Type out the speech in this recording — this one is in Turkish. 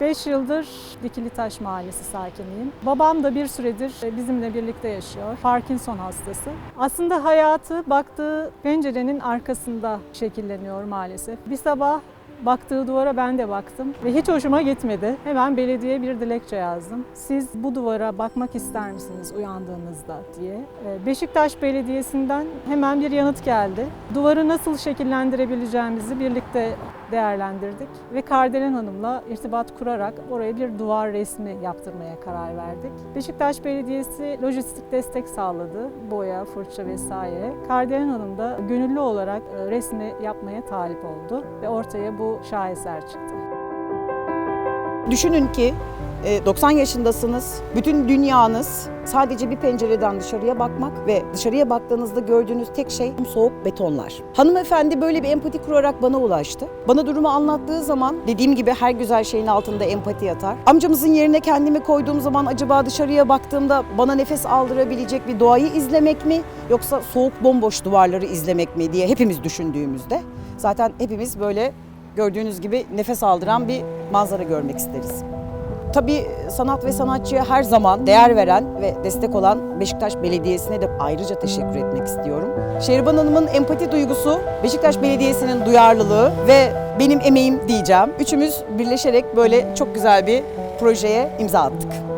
5 yıldır Dikilitaş Mahallesi sakiniyim. Babam da bir süredir bizimle birlikte yaşıyor. Parkinson hastası. Aslında hayatı baktığı pencerenin arkasında şekilleniyor maalesef. Bir sabah Baktığı duvara ben de baktım ve hiç hoşuma gitmedi. Hemen belediyeye bir dilekçe yazdım. Siz bu duvara bakmak ister misiniz uyandığınızda diye. Ee, Beşiktaş Belediyesi'nden hemen bir yanıt geldi. Duvarı nasıl şekillendirebileceğimizi birlikte değerlendirdik ve Kardelen Hanım'la irtibat kurarak oraya bir duvar resmi yaptırmaya karar verdik. Beşiktaş Belediyesi lojistik destek sağladı. Boya, fırça vesaire. Kardelen Hanım da gönüllü olarak e, resmi yapmaya talip oldu ve ortaya bu şaheser çıktı. Düşünün ki 90 yaşındasınız. Bütün dünyanız sadece bir pencereden dışarıya bakmak ve dışarıya baktığınızda gördüğünüz tek şey soğuk betonlar. Hanımefendi böyle bir empati kurarak bana ulaştı. Bana durumu anlattığı zaman dediğim gibi her güzel şeyin altında empati yatar. Amcamızın yerine kendimi koyduğum zaman acaba dışarıya baktığımda bana nefes aldırabilecek bir doğayı izlemek mi yoksa soğuk bomboş duvarları izlemek mi diye hepimiz düşündüğümüzde zaten hepimiz böyle gördüğünüz gibi nefes aldıran bir manzara görmek isteriz. Tabii sanat ve sanatçıya her zaman değer veren ve destek olan Beşiktaş Belediyesi'ne de ayrıca teşekkür etmek istiyorum. Şehriban Hanım'ın empati duygusu, Beşiktaş Belediyesi'nin duyarlılığı ve benim emeğim diyeceğim. Üçümüz birleşerek böyle çok güzel bir projeye imza attık.